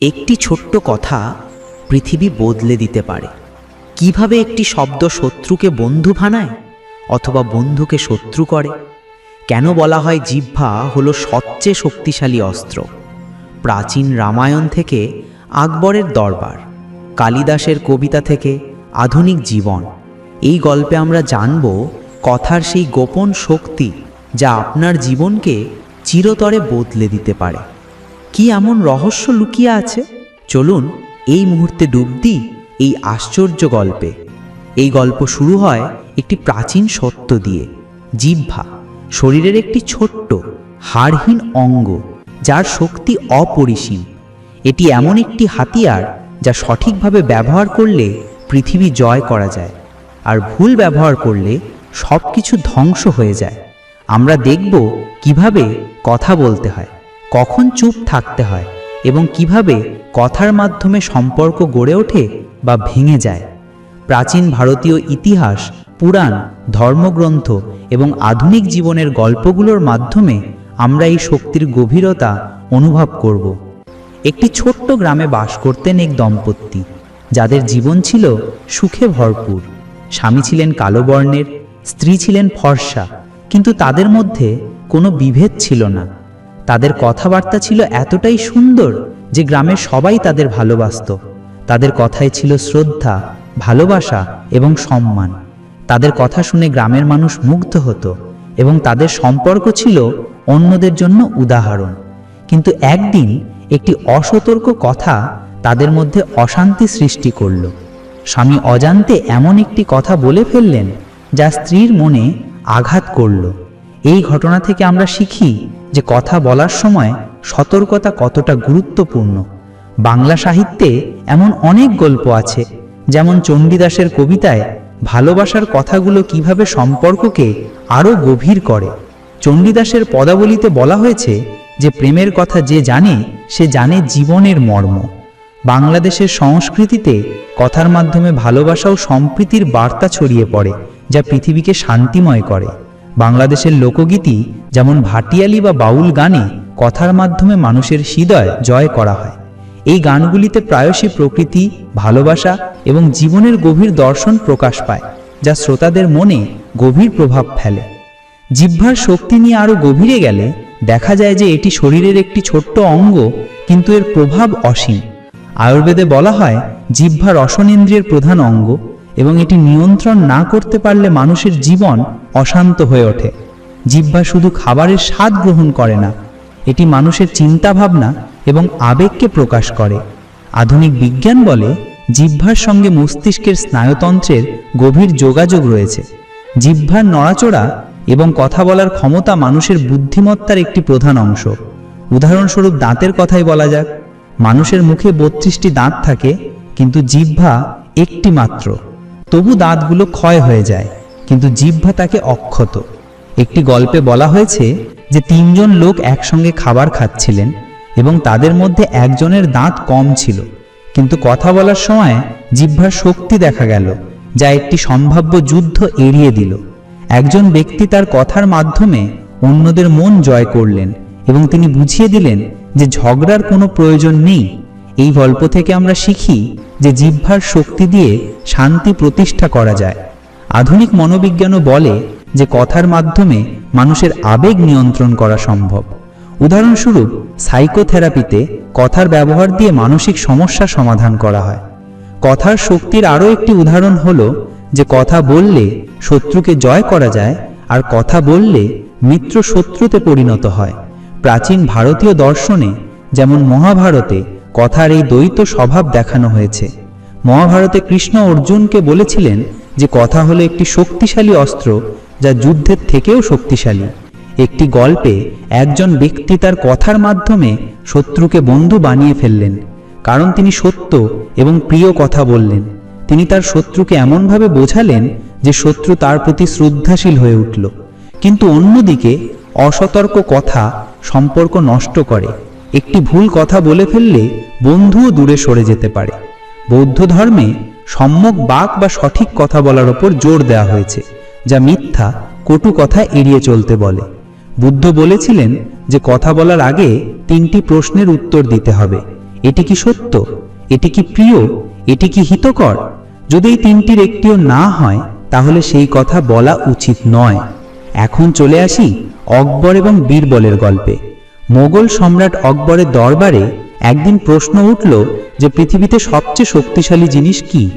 একটি ছোট্ট কথা পৃথিবী বদলে দিতে পারে। কীভাবে একটি শব্দ শত্রুকে বন্ধু ভানায় অথবা বন্ধুকে শত্রু করে? কেন বলা হয় জিহ্বা হলো সবচেয়ে শক্তিশালী অস্ত্র? প্রাচীন রামায়ণ থেকে, আকবরের দরবার, কালিদাসের কবিতা থেকে, আধুনিক জীবন। এই গল্পে আমরা জানব কথার সেই গোপন শক্তি যা আপনার জীবনকে চিরতরে বদলে দিতে পারে। কি এমন রহস্য লুকিয়ে আছে? চলুন এই মুহূর্তে ডুব দিই এই আশ্চর্য গল্পে। এই গল্প শুরু হয় একটি প্রাচীন সত্য দিয়ে, জিহ্বা। শরীরের একটি ছোট্ট, হাড়হীন অঙ্গ, যার শক্তি অপরিসীম। এটি এমন একটি হাতিয়ার যা সঠিকভাবে ব্যবহার করলে পৃথিবী জয় করা যায়, আর ভুল ব্যবহার করলে সব কিছু ধ্বংস হয়ে যায়। আমরা দেখব কীভাবে কথা বলতে হয়। কখন চুপ থাকতে হয় এবং কীভাবে কথার মাধ্যমে সম্পর্ক গড়ে ওঠে বা ভেঙে যায়। প্রাচীন ভারতীয় ইতিহাস, পুরাণ, ধর্মগ্রন্থ এবং আধুনিক জীবনের গল্পগুলোর মাধ্যমে আমরা এই শক্তির গভীরতা অনুভব করব। একটি ছোট্ট গ্রামে বাস করতেন এক দম্পতি, যাদের জীবন ছিল সুখে ভরপুর। স্বামী ছিলেন কালো বর্ণের, স্ত্রী ছিলেন ফর্সা, কিন্তু তাদের মধ্যে কোনো বিভেদ ছিল না। তাদের কথাবার্তা ছিল এতটাই সুন্দর যে গ্রামের সবাই তাদের ভালোবাসত। তাদের কথায় ছিল শ্রদ্ধা, ভালোবাসা এবং সম্মান। তাদের কথা শুনে গ্রামের মানুষ মুগ্ধ হতো এবং তাদের সম্পর্ক ছিল অন্যদের জন্য উদাহরণ। কিন্তু একদিন একটি অসতর্ক কথা তাদের মধ্যে অশান্তি সৃষ্টি করল। স্বামী অজান্তে এমন একটি কথা বলে ফেললেন যা স্ত্রীর মনে আঘাত করল। এই ঘটনা থেকে আমরা শিখি যে কথা বলার সময় সতর্কতা কতটা গুরুত্বপূর্ণ। বাংলা সাহিত্যে এমন অনেক গল্প আছে, যেমন চণ্ডীদাসের কবিতায় ভালোবাসার কথাগুলো কীভাবে সম্পর্ককে আরও গভীর করে। চণ্ডীদাসের পদাবলিতে বলা হয়েছে যে প্রেমের কথা যে জানে, সে জানে জীবনের মর্ম। বাংলাদেশের সংস্কৃতিতে কথার মাধ্যমে ভালোবাসা ও সম্প্রীতির বার্তা ছড়িয়ে পড়ে, যা পৃথিবীকে শান্তিময় করে। বাংলাদেশের লোকগীতি যেমন ভাটিয়ালি বা বাউল গানে কথার মাধ্যমে মানুষের হৃদয় জয় করা হয়। এই গানগুলিতে প্রায়শই প্রকৃতি, ভালোবাসা এবং জীবনের গভীর দর্শন প্রকাশ পায়, যা শ্রোতাদের মনে গভীর প্রভাব ফেলে। জিহ্বার শক্তি নিয়ে আরও গভীরে গেলে দেখা যায় যে এটি শরীরের একটি ছোট্ট অঙ্গ, কিন্তু এর প্রভাব অসীম। আয়ুর্বেদে বলা হয়, জিহ্বা রসনেন্দ্রিয়ের প্রধান অঙ্গ। এবং এটি নিয়ন্ত্রণ না করতে পারলে মানুষের জীবন অশান্ত হয়ে ওঠে। জিহ্বা শুধু খাবারের স্বাদ গ্রহণ করে না, এটি মানুষের চিন্তাভাবনা এবং আবেগকে প্রকাশ করে। আধুনিক বিজ্ঞান বলে জিহ্বার সঙ্গে মস্তিষ্কের স্নায়ুতন্ত্রের গভীর যোগাযোগ রয়েছে। জিহ্বার নড়াচড়া এবং কথা বলার ক্ষমতা মানুষের বুদ্ধিমত্তার একটি প্রধান অংশ। উদাহরণস্বরূপ দাঁতের কথাই বলা যাক। মানুষের মুখে বত্রিশটি দাঁত থাকে, কিন্তু জিহ্বা একটি মাত্র। তবু দাঁতগুলো ক্ষয় হয়ে যায়, কিন্তু জিহ্বা তাকে অক্ষত। একটি গল্পে বলা হয়েছে যে তিনজন লোক একসঙ্গে খাবার খাচ্ছিলেন এবং তাদের মধ্যে একজনের দাঁত কম ছিল। কিন্তু কথা বলার সময় জিহ্বার শক্তি দেখা গেল, যা একটি সম্ভাব্য যুদ্ধ এড়িয়ে দিল। একজন ব্যক্তি তার কথার মাধ্যমে অন্যদের মন জয় করলেন এবং তিনি বুঝিয়ে দিলেন যে ঝগড়ার কোনো প্রয়োজন নেই এই গল্প থেকে আমরা শিখি যে জিহ্বার শক্তি দিয়ে শান্তি প্রতিষ্ঠা করা যায়। আধুনিক মনোবিজ্ঞানও বলে যে কথার মাধ্যমে মানুষের আবেগ নিয়ন্ত্রণ করা সম্ভব। উদাহরণস্বরূপ, সাইকোথেরাপিতে কথার ব্যবহার দিয়ে মানসিক সমস্যা সমাধান করা হয়। কথার শক্তির আরও একটি উদাহরণ হল যে কথা বললে শত্রুকে জয় করা যায় আর কথা বললে মিত্র শত্রুতে পরিণত হয়। প্রাচীন ভারতীয় দর্শনে, যেমন মহাভারতে কথার এই দ্বৈত স্বভাব দেখানো হয়েছে। মহাভারতে কৃষ্ণ অর্জুনকে বলেছিলেন যে কথা হলো একটি শক্তিশালী অস্ত্র যা যুদ্ধের থেকেও শক্তিশালী। একটি গল্পে একজন ব্যক্তি তার কথার মাধ্যমে শত্রুকে বন্ধু বানিয়ে ফেললেন, কারণ তিনি সত্য এবং প্রিয় কথা বললেন। তিনি তার শত্রুকে এমনভাবে বোঝালেন যে শত্রু তার প্রতি শ্রদ্ধাশীল হয়ে উঠল। কিন্তু অন্যদিকে অসতর্ক কথা সম্পর্ক নষ্ট করে। একটি ভুল কথা বলে ফেললে বন্ধুও দূরে সরে যেতে পারে। বৌদ্ধ ধর্মে সম্যক বাক বা সঠিক কথা বলার ওপর জোর দেওয়া হয়েছে, যা মিথ্যা, কটু কথা এড়িয়ে চলতে বলে। বুদ্ধ বলেছিলেন যে কথা বলার আগে তিনটি প্রশ্নের উত্তর দিতে হবে। এটি কি সত্য? এটি কি প্রিয়? এটি কি হিতকর? যদি এই তিনটির একটিও না হয়, তাহলে সেই কথা বলা উচিত নয়। এখন চলে আসি অকবর এবং বীরবলের গল্পে। মোগল সম্রাট অকবরের দরবারে একদিন প্রশ্ন উঠল যে পৃথিবীতে সবচেয়ে শক্তিশালী জিনিস কি?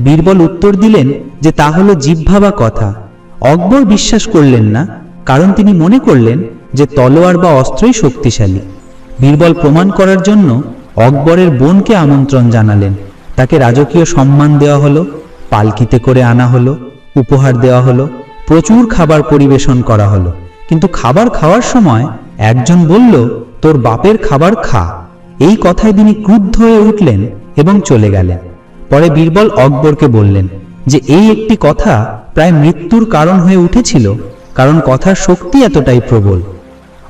বীরবল উত্তর দিলেন যে তা হলো জিহ্বা বা কথা। অকবর বিশ্বাস করলেন না, কারণ তিনি মনে করলেন যে তলোয়ার বা অস্ত্রই শক্তিশালী। বীরবল প্রমাণ করার জন্য অকবরের বোনকে আমন্ত্রণ জানালেন। তাকে রাজকীয় সম্মান দেওয়া হলো, পালকিতে করে আনা হলো, উপহার দেওয়া হলো, প্রচুর খাবার পরিবেশন করা হলো। কিন্তু খাবার খাওয়ার সময় একজন বলল, তোর বাপের খাবার খা। এই কথায় তিনি ক্রুদ্ধ হয়ে উঠলেন এবং চলে গেলেন। পরে বীরবল অকবরকে বললেন যে, এই একটি কথা প্রায় মৃত্যুর কারণ হয়ে উঠেছিল, কারণ কথার শক্তি এতটাই প্রবল।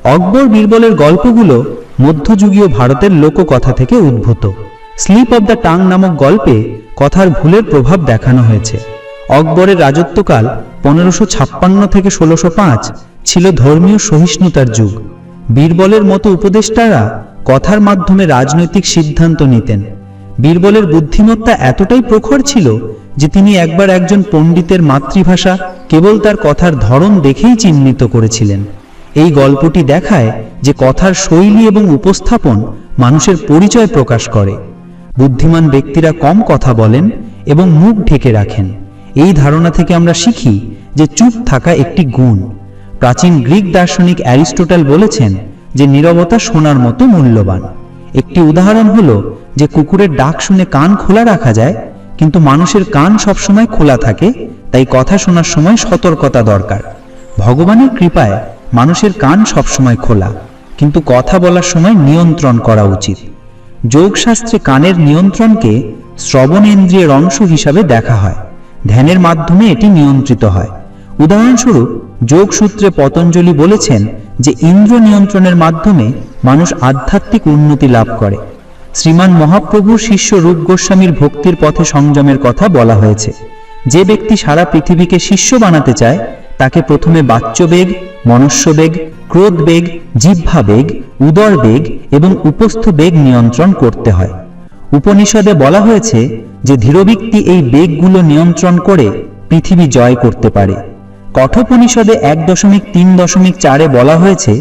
অকবর বীরবলের গল্পগুলো মধ্যযুগীয় ভারতের লোককথা থেকে উদ্ভূত। স্লিপ অব দ্য টাং নামক গল্পে কথার ভুলের প্রভাব দেখানো হয়েছে। অকবরের রাজত্বকাল পনেরোশো ছাপ্পান্ন থেকে ষোলোশো পাঁচ ছিল ধর্মীয় সহিষ্ণুতার যুগ। বীরবলের মতো উপদেষ্টারা কথার মাধ্যমে রাজনৈতিক সিদ্ধান্ত নিতেন। বীরবলের বুদ্ধিমত্তা এতটাই প্রখর ছিল যে তিনি একবার একজন পণ্ডিতের মাতৃভাষা কেবল তার কথার ধরন দেখেই চিহ্নিত করেছিলেন। এই গল্পটি দেখায় যে কথার শৈলী এবং উপস্থাপন মানুষের পরিচয় প্রকাশ করে। বুদ্ধিমান ব্যক্তিরা কম কথা বলেন এবং মুখ ঢেকে রাখেন। এই ধারণা থেকে আমরা শিখি যে চুপ থাকা একটি গুণ। প্রাচীন গ্রিক দার্শনিক অ্যারিস্টোটাল বলেছেন যে নীরবতা সোনার মতো মূল্যবান। একটি উদাহরণ হলো যে কুকুরের ডাক শুনে কান খোলা রাখা যায়, কিন্তু মানুষের কান সবসময় খোলা থাকে, তাই কথা শোনার সময় সতর্কতা দরকার। ভগবানের কৃপায় মানুষের কান সবসময় খোলা, কিন্তু কথা বলার সময় নিয়ন্ত্রণ করা উচিত। যোগশাস্ত্রে কানের নিয়ন্ত্রণকে শ্রবণেন্দ্রিয়ের অংশ হিসাবে দেখা হয়। ধ্যানের মাধ্যমে এটি নিয়ন্ত্রিত হয়। উদাহরণস্বরূপ যোগসূত্রে পতঞ্জলি বলেছেন যে ইন্দ্র নিয়ন্ত্রণের মাধ্যমে মানুষ আধ্যাত্মিক উন্নতি লাভ করে। শ্রীমান মহাপ্রভুর শিষ্য রূপ গোস্বামীর ভক্তির পথে সংযমের কথা বলা হয়েছে। যে ব্যক্তি সারা পৃথিবীকে শিষ্য বানাতে চায়, তাকে প্রথমে বাচ্যবেগ, মনুষ্যবেগ, ক্রোধবেগ উদর বেগ এবং উপস্থ বেগ নিয়ন্ত্রণ করতে হয়। উপনিষদে বলা হয়েছে যে ধীরব্যক্তি এই বেগগুলো নিয়ন্ত্রণ করে পৃথিবী জয় করতে পারে। কঠোপনিষদে এক দশমিক তিন দশমিক চারে বলা হয়েছে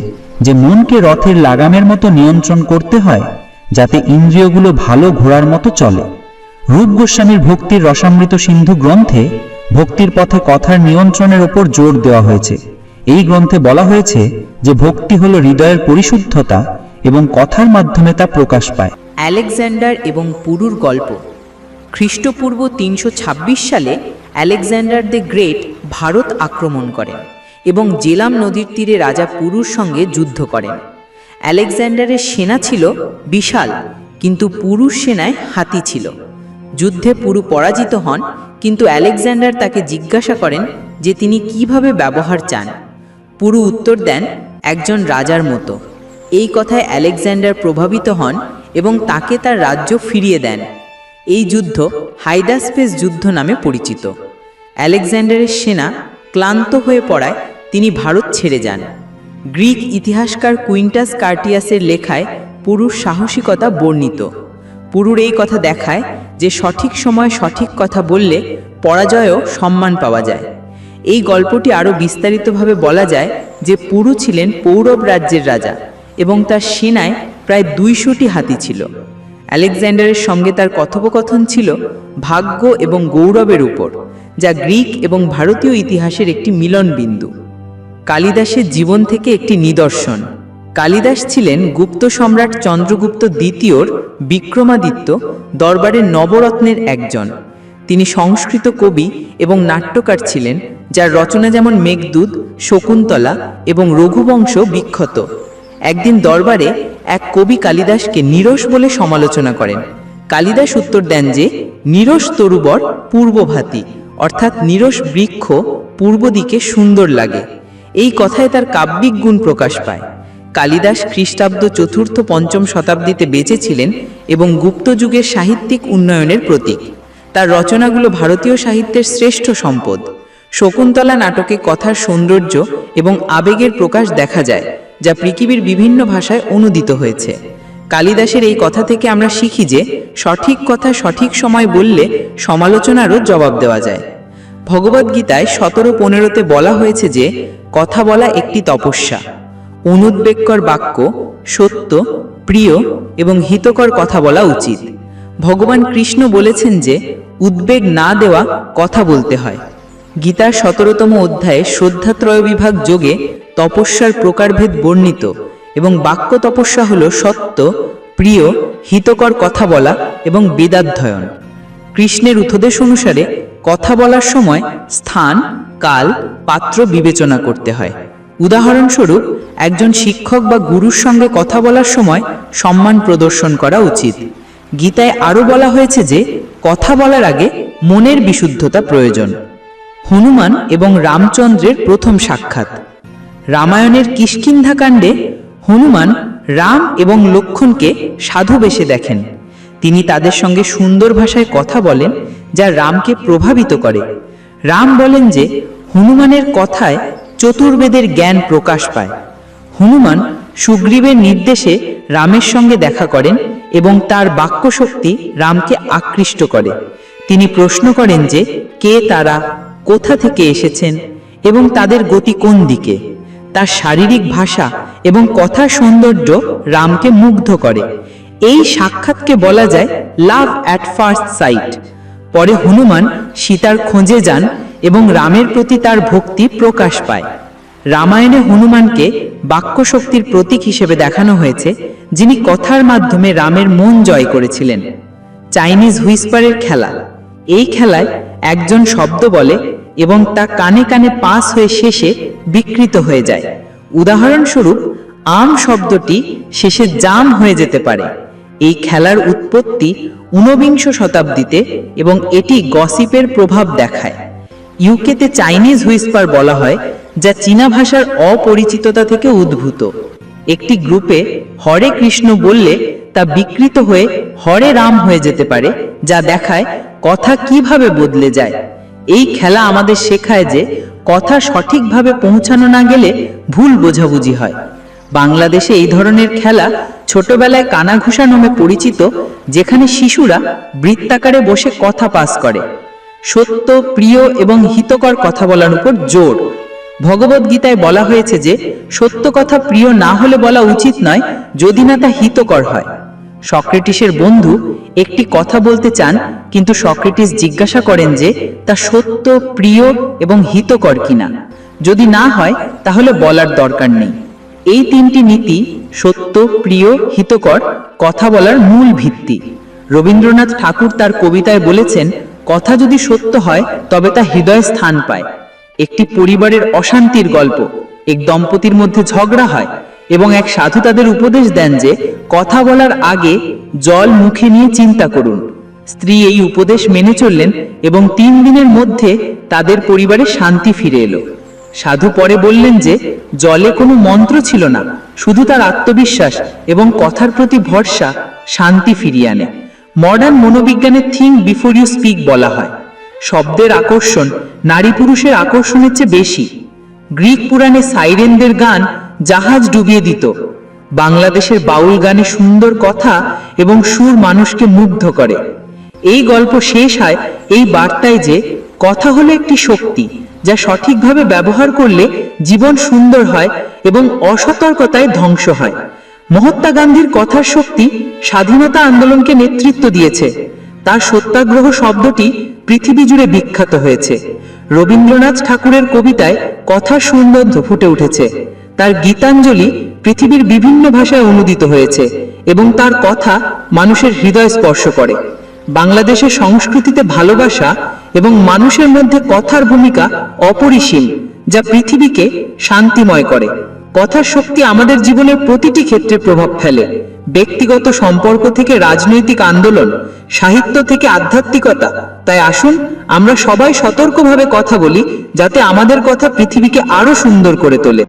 যে মনকে রথের লাগামের মতো নিয়ন্ত্রণ করতে হয় যাতে ইন্দ্রিয়গুলো ভালো ঘোড়ার মতো চলে। রূপ গোস্বামীর ভক্তির রসামৃত সিন্ধু গ্রন্থে ভক্তির পথে কথার নিয়ন্ত্রণের ওপর জোর দেওয়া হয়েছে। এই গ্রন্থে বলা হয়েছে যে ভক্তি হলো হৃদয়ের পরিশুদ্ধতা এবং কথার মাধ্যমে তা প্রকাশ পায়। আলেকজান্ডার এবং পুরুর গল্প। খ্রিস্টপূর্ব তিনশো ছাব্বিশ সালে আলেকজান্ডার দ্য গ্রেট ভারত আক্রমণ করেন এবং জেলাম নদীর তীরে রাজা পুরুর সঙ্গে যুদ্ধ করেন। আলেকজান্ডারের সেনা ছিল বিশাল, কিন্তু পুরুষ সেনায় হাতি ছিল। যুদ্ধে পুরু পরাজিত হন, কিন্তু আলেকজান্ডার তাকে জিজ্ঞাসা করেন যে তিনি কীভাবে ব্যবহার চান। পুরু উত্তর দেন, একজন রাজার মতো। এই কথায় আলেকজান্ডার প্রভাবিত হন এবং তাকে তার রাজ্য ফিরিয়ে দেন। এই যুদ্ধ হাইডাসপেস যুদ্ধ নামে পরিচিত। আলেকজান্ডারের সেনা ক্লান্ত হয়ে পড়ায় তিনি ভারত ছেড়ে যান। গ্রিক ইতিহাসকার কুইন্টাস কার্টিয়াসের লেখায় পুরুষ সাহসিকতা বর্ণিত। পুরুর এই কথা দেখায় যে সঠিক সময় সঠিক কথা বললে পরাজয়ও সম্মান পাওয়া যায়। এই গল্পটি আরও বিস্তারিতভাবে বলা যায় যে পুরু ছিলেন পৌরব রাজ্যের রাজা এবং তার সেনায় প্রায় দুইশোটি হাতি ছিল। আলেকজান্ডারের সঙ্গে তার কথোপকথন ছিল ভাগ্য এবং গৌরবের উপর, যা গ্রিক এবং ভারতীয় ইতিহাসের একটি মিলন বিন্দু কালিদাসের জীবন থেকে একটি নিদর্শন। কালিদাস ছিলেন গুপ্ত সম্রাট চন্দ্রগুপ্ত দ্বিতীয়র বিক্রমাদিত্য দরবারের নবরত্নের একজন। তিনি সংস্কৃত কবি এবং নাট্যকার ছিলেন, যার রচনা যেমন মেঘদূত, শকুন্তলা এবং রঘুবংশ বিখ্যাত। একদিন দরবারে এক কবি কালিদাসকে নিরস বলে সমালোচনা করেন। কালিদাস উত্তর দেন যে, নিরস তরুবর পূর্বভাতি, অর্থাৎ নিরস বৃক্ষ পূর্ব দিকে সুন্দর লাগে। এই কথায় তার কাব্যিক গুণ প্রকাশ পায়। কালিদাস খ্রিস্টাব্দ চতুর্থ পঞ্চম শতাব্দীতে বেঁচেছিলেন এবং গুপ্ত যুগের সাহিত্যিক উন্নয়নের প্রতীক। তার রচনাগুলো ভারতীয় সাহিত্যের শ্রেষ্ঠ সম্পদ। শকুন্তলা নাটকে কথার সৌন্দর্য এবং আবেগের প্রকাশ দেখা যায়। যা পৃথিবীর বিভিন্ন ভাষায় অনুদিত হয়েছে। কালিদাসের এই কথা থেকে আমরা শিখি যে, সঠিক কথা সঠিক সময় বললে সমালোচনারও জবাব দেওয়া যায়। ভগবদ্গীতায় সতেরো পনেরোতে বলা হয়েছে যে, কথা বলা একটি তপস্যা। অনুদ্বেগকর বাক্য, সত্য, প্রিয় এবং হিতকর কথা বলা উচিত। ভগবান কৃষ্ণ বলেছেন যে, উদ্বেগ না দেওয়া কথা বলতে হয়। গীতার সতেরোতম অধ্যায়ে শ্রদ্ধাত্রয় বিভাগ যোগে তপস্যার প্রকারভেদ বর্ণিত এবং বাক্য তপস্যা হল সত্য, প্রিয়, হিতকর কথা বলা এবং বেদাধ্যয়ন। কৃষ্ণের উথদেশ অনুসারে কথা বলার সময় স্থান, কাল, পাত্র বিবেচনা করতে হয়। উদাহরণস্বরূপ, একজন শিক্ষক বা গুরুর সঙ্গে কথা বলার সময় সম্মান প্রদর্শন করা উচিত। গীতায় আরও বলা হয়েছে যে, কথা বলার আগে মনের বিশুদ্ধতা প্রয়োজন। হনুমান এবং রামচন্দ্রের প্রথম সাক্ষাৎ। রামায়ণের কিষ্কিন্ধা কাণ্ডে হনুমান রাম এবং লক্ষণকে সাধু বেশে দেখেন। তিনি তাদের সঙ্গে সুন্দর ভাষায় কথা বলেন, যা রামকে প্রভাবিত করে। রাম বলেন যে, হনুমানের কথায় চতুর্বেদের জ্ঞান প্রকাশ পায়। হনুমান সুগ্রীবের নির্দেশে রামের সঙ্গে দেখা করেন এবং তার বাক্যশক্তি রামকে আকৃষ্ট করে। তিনি প্রশ্ন করেন যে, কে তারা? কোথা থেকে এসেছেন এবং তাদের গতি কোন দিকে? তার শারীরিক ভাষা এবং কথা সৌন্দর্য রামকে মুগ্ধ করে। এই সাক্ষাৎকে বলা যায় লাভ অ্যাট ফার্স্ট সাইট। পরে হনুমান সীতার খোঁজে যান এবং রামের প্রতি তার ভক্তি প্রকাশ পায়। রামায়ণে হনুমানকে বাক্যশক্তির প্রতীক হিসেবে দেখানো হয়েছে, যিনি কথার মাধ্যমে রামের মন জয় করেছিলেন। চাইনিজ হুইসপারের খেলা। এই খেলায় একজন শব্দ বলে এবং তা কানে কানে পাস হয়ে শেষে বিকৃত হয়ে যায়। উদাহরণস্বরূপ, আম শব্দটি শেষে জাম হয়ে যেতে পারে। এই খেলার উৎপত্তি ঊনবিংশ শতাব্দীতে এবং এটি গসিপের প্রভাব দেখায়। ইউকেতে চাইনিজ হুইসপার বলা হয়, যা চীনা ভাষার অপরিচিততা থেকে উদ্ভূত। একটি গ্রুপে হরে কৃষ্ণ বললে তা বিকৃত হয়ে হরে রাম হয়ে যেতে পারে, যা দেখায় কথা কীভাবে বদলে যায়? এই খেলা আমাদের শেখায় যে কথা সঠিকভাবে পৌঁছানো না গেলে ভুল বোঝাবুঝি হয়। বাংলাদেশে এই ধরনের খেলা ছোটবেলায় কানাঘুষা নামে পরিচিত, যেখানে শিশুরা বৃত্তাকারে বসে কথা পাস করে। সত্য, প্রিয় এবং হিতকর কথা বলার উপর জোর। ভগবদ্গীতায় বলা হয়েছে যে, সত্য কথা প্রিয় না হলে বলা উচিত নয়, যদি না তা হিতকর হয়। সক্রেটিসের বন্ধু একটি কথা বলতে চান, কিন্তু সক্রেটিস জিজ্ঞাসা করেন যে, তা সত্য, প্রিয় এবং হিতকর কিনা? যদি না হয়, তাহলে বলার দরকার নেই। এই তিনটি নীতি, সত্য, প্রিয়, হিতকর, কথা বলার মূল ভিত্তি। রবীন্দ্রনাথ ঠাকুর তার কবিতায় বলেছেন, কথা যদি সত্য হয়, তবে তা হৃদয়ে স্থান পায়। একটি পরিবারের অশান্তির গল্প। এক দম্পতির মধ্যে ঝগড়া হয়। এবং এক সাধু তাদের উপদেশ দেন যে, কথা বলার আগে জল মুখে নিয়ে চিন্তা করুন। স্ত্রী এই উপদেশ মেনে চললেন এবং তিন দিনের মধ্যে তাদের পরিবারে শান্তি ফিরে এলো। সাধু পরে বললেন যে, জলে কোনো মন্ত্র ছিল না, শুধু তার আত্মবিশ্বাস এবং কথার প্রতি ভরসা শান্তি ফিরিয়ে আনে। মডার্ন মনোবিজ্ঞানের থিঙ্ক বিফোর ইউ স্পিক বলা হয়। শব্দের আকর্ষণ নারী পুরুষের আকর্ষণের চেয়ে বেশি। গ্রিক পুরাণে সাইরেনদের গান জাহাজ ডুবিয়ে দিত। বাংলাদেশের বাউল গানে সুন্দর কথা এবং সুর মানুষকে মুগ্ধ করে। এই গল্প শেষ হয় এই বার্তায় যে কথা হলো একটি শক্তি, যা সঠিকভাবে ব্যবহার করলে জীবন সুন্দর হয় এবং অসতর্কতায় ধ্বংস হয়। মহাত্মা গান্ধীর কথার শক্তি স্বাধীনতা আন্দোলনকে নেতৃত্ব দিয়েছে। তার সত্যাগ্রহ শব্দটি পৃথিবী জুড়ে বিখ্যাত হয়েছে। রবীন্দ্রনাথ ঠাকুরের কবিতায় কথার সৌন্দর্য ফুটে উঠেছে। তার গীতাঞ্জলি পৃথিবীর বিভিন্ন ভাষায় অনুদিত হয়েছে এবং তার কথা মানুষের হৃদয় স্পর্শ করে। বাংলাদেশের সংস্কৃতিতে ভালোবাসা এবং মানুষের মধ্যে কথার ভূমিকা অপরিসীম, যা পৃথিবীকে শান্তিময় করে। কথার শক্তি আমাদের জীবনের প্রতিটি ক্ষেত্রে প্রভাব ফেলে। ব্যক্তিগত সম্পর্ক থেকে রাজনৈতিক আন্দোলন, সাহিত্য থেকে আধ্যাত্মিকতা। তাই আসুন, আমরা সবাই সতর্কভাবে কথা বলি, যাতে আমাদের কথা পৃথিবীকে আরও সুন্দর করে তোলে।